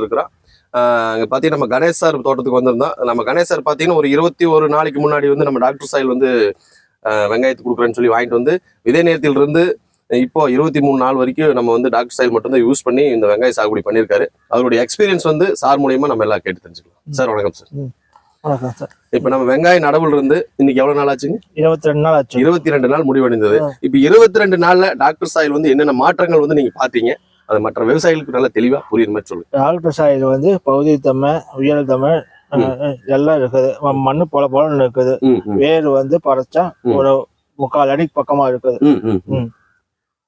Soil இருக்கிறோம் ஆஹ் அங்க பாத்தீங்கன்னா நம்ம கணேஷ் சார் தோட்டத்துக்கு வந்திருந்தோம் நம்ம கணேஷ் சார் பாத்தீங்கன்னா ஒரு இருபத்தி ஒரு நாளைக்கு முன்னாடி வந்து நம்ம டாக்டர் சாயில் வந்து ஆஹ் வெங்காயத்துக்கு கொடுக்குறேன்னு சொல்லி வாங்கிட்டு வந்து விதை நேரத்தில் இருந்து இப்போ இருபத்தி மூணு நாள் வரைக்கும் நம்ம வந்து டாக்டர் சாயில் மட்டும்தான் யூஸ் பண்ணி இந்த வெங்காய சாகுபடி பண்ணியிருக்காரு. அவருடைய எக்ஸ்பீரியன்ஸ் வந்து சார் மூலியமா நம்ம எல்லாம் கேட்டு தெரிஞ்சுக்கலாம். சார் வணக்கம் சார். வணக்கம் சார். இப்போ நம்ம வெங்காய நடவுல இருந்து இன்னைக்கு எவ்வளவு நாள் ஆச்சுங்க? இருபத்தி ரெண்டு நாள் ஆச்சு. இருபத்தி ரெண்டு நாள் முடிவடைந்தது. இப்ப இருபத்தி ரெண்டு நாள்ல டாக்டர் சாயில் வந்து என்னென்ன மாற்றங்கள் வந்து நீங்க பாத்தீங்க அது மற்ற விவசாயிகளுக்கு நல்லா தெளிவா புரியுற மாதிரி சொல்லுங்க. டாக்டர் சாயில் வந்து பகுதி தமிழ் உயர் தமிழ் எல்லாம் இருக்குது. மண்ணு போல போல இருக்குது. வேர் வந்து பறைச்சா. ஒரு முக்கால் அடி பக்கமா இருக்குது.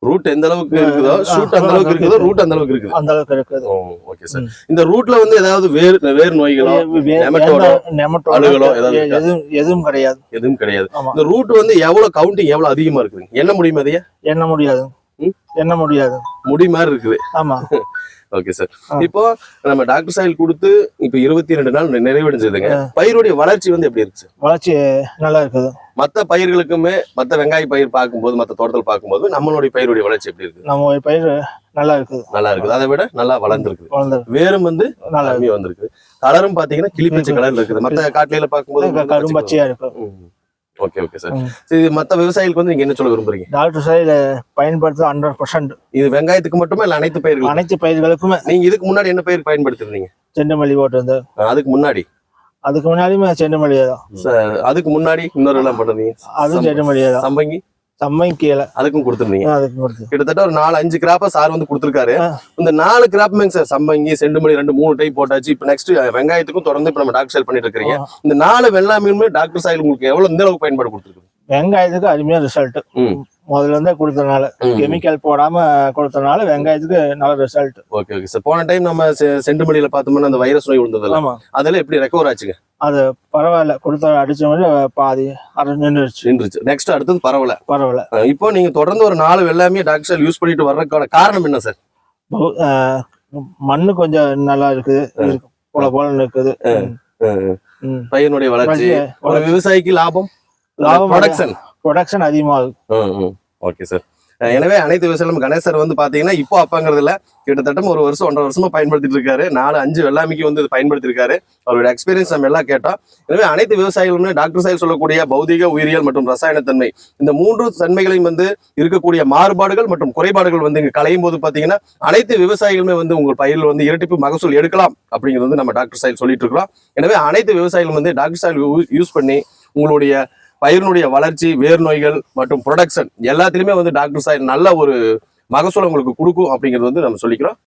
ரூட் எந்த அளவுக்கு இருக்குதோ ஷூட் அந்த அளவுக்கு இருக்குதோ ரூட் அந்த அளவுக்கு இருக்குது. அந்த அளவுக்கு இருக்குது. Okay sir. இந்த ரூட்ல வந்து ஏதாவது வேர் வேர் நோய்களோ ஏதாவது இருக்கா? எதுவும் எதுவும் கிடையாது. எதுவும் கிடையாது. இந்த ரூட் வந்து எவ்வளவு கவுண்டிங் எவ்வளவு அதிகமா இருக்குதுங்க? என்ன முடியும் அதையா எண்ண முடியாது. எண்ண முடியாது. முடி மாதிரி இருக்குது. ஆமா. Okay sir. இப்போ நம்ம டாக்டர் சாயில் கொடுத்து இப்ப இருபத்தி ரெண்டு நாள் நிறைவடைஞ்சதுங்க. பயிருடைய வளர்ச்சி வந்து எப்படி இருக்கு சார் வளர்ச்சி நல்லா இருக்குது. மத்த பயிர்களுக்குமே மத்த வெங்காய பயிர் பார்க்கும்போது மத்த தோட்டத்தில் பார்க்கும்போது நம்மளுடைய பயிருடைய வளர்ச்சி எப்படி இருக்கு? நம்ம பயிர் நல்லா இருக்குது. நல்லா இருக்குது. அதை விட நல்லா வளர்ந்துருக்கு. வளர்ந்து வேரும் வந்து நல்லா வந்திருக்கு. கலரும் பாத்தீங்கன்னா கிளிப்பச்சை கலர்ல இருக்குது. மத்த காட்டுல பார்க்கும்போது கரும்பச்சையா இருக்கு ஓகே ஓகே சார். சரி இது மத்த விவசாயிகளுக்கு வந்து நீங்க என்ன சொல்ல விரும்புறீங்க? டாக்டர் சாயில் பயன்படுத்த ஹண்ட்ரட் பர்சன்ட் இது வெங்காயத்துக்கு மட்டுமா இல்ல அனைத்து பயிர்களுக்கும்? அனைத்து பயிர்களுக்குமே. நீங்க இதுக்கு முன்னாடி என்ன பயிர் பயன்படுத்திருந்தீங்க? செண்டுமல்லி போட்டு அதுக்கு முன்னாடி? அதுக்கு முன்னாடியுமே செண்டுமல்லியே தான் அதுக்கு முன்னாடி இன்னொரு எல்லாம் பண்ணுறீங்க அதுவும் செண்டுமல்லியே தான் சம்பங்கி? செம்மை கீழே. அதுக்கும் கொடுத்துருந்தீங்க. அதுக்கு கொடுத்து. கிட்டத்தட்ட ஒரு நாலு அஞ்சு கிராப்பா சார் வந்து கொடுத்துருக்காரு. இந்த நாலு கிராப்புமேங்க சார்? சம்பங்கி செண்டுமணி ரெண்டு மூணு டைப் போட்டாச்சு. இப்ப நெக்ஸ்ட் வெங்காயத்துக்கும் தொடர்ந்து இப்ப நம்ம டாக்டர் சாயில் பண்ணிட்டு இருக்கீங்க இந்த நாலு வெள்ளாமையுமே டாக்டர் சாயில் உங்களுக்கு எவ்வளவு இந்த அளவுக்கு பயன்பாடு கொடுத்துருக்கு? வெங்காயத்துக்கு அருமையா ரிசல்ட். முதல்ல இருந்தே கொடுத்தனால. கெமிக்கல் போடாம கொடுத்தனால வெங்காயத்துக்கு நல்ல ரிசல்ட் ஓகே ஓகே சார் போன டைம் நம்ம செண்டுமணியில பார்த்தோம்னா அந்த வைரஸ் நோய் விழுந்ததில்ல ஆமா. அதெல்லாம் எப்படி ரெக்கவர் ஆச்சுங்க? அது பரவாயில்ல கொடுத்த அடிச்ச மாதிரி பாதி நின்றுச்சு நின்றுச்சு. நெக்ஸ்ட் அடுத்தது பரவாயில்ல பரவாயில்ல இப்போ நீங்க தொடர்ந்து ஒரு நாலு வெள்ளாமையை டாக்டர் யூஸ் பண்ணிட்டு வர்றதுக்கான காரணம் என்ன சார் மண்ணு கொஞ்சம் நல்லா இருக்குது. இருக்கு. போல போல இருக்குது. பையனுடைய வளர்ச்சி. ஒரு விவசாயிக்கு லாபம்? லாபம் ப்ரொடக்ஷன் ப்ரொடக்ஷன் அதிகமாகுது. ஓகே சார் எனவே அனைத்து விவசாயம் கணேசர் வந்து பாத்தீங்கன்னா இப்போ அப்பாங்கிறது கிட்டத்தட்ட ஒரு வருஷம் ஒன்றரை வருஷமா பயன்படுத்திட்டு இருக்காரு. நாலு அஞ்சு வெள்ளாமைக்கு வந்து பயன்படுத்திருக்காரு. அவரோட எக்ஸ்பீரியன்ஸ் நம்ம எல்லாம் கேட்டோம் எனவே அனைத்து விவசாயிகளுமே டாக்டர் சாஹிப் சொல்லக்கூடிய பௌதிக உயிரியல் மற்றும் ரசாயனத்தன்மை இந்த மூன்று தன்மைகளையும் வந்து இருக்கக்கூடிய மாறுபாடுகள் மற்றும் குறைபாடுகள் வந்து இங்க களையும் போது பாத்தீங்கன்னா அனைத்து விவசாயிகளுமே வந்து உங்கள் பயிரில் வந்து இரட்டிப்பு மகசூல் எடுக்கலாம் அப்படிங்கிறது வந்து நம்ம டாக்டர் சாஹிப் சொல்லிட்டு இருக்கிறோம். எனவே அனைத்து விவசாயிகளும் வந்து டாக்டர் சாஹிப் யூஸ் பண்ணி உங்களுடைய பயிரினுடைய வளர்ச்சி வேர் நோய்கள் மற்றும் ப்ரொடக்ஷன் எல்லாத்துலயுமே வந்து டாக்டர் சார் நல்ல ஒரு மகசூல் உங்களுக்கு கொடுக்கும் அப்படிங்கிறது வந்து நம்ம சொல்லிக்கிறோம்.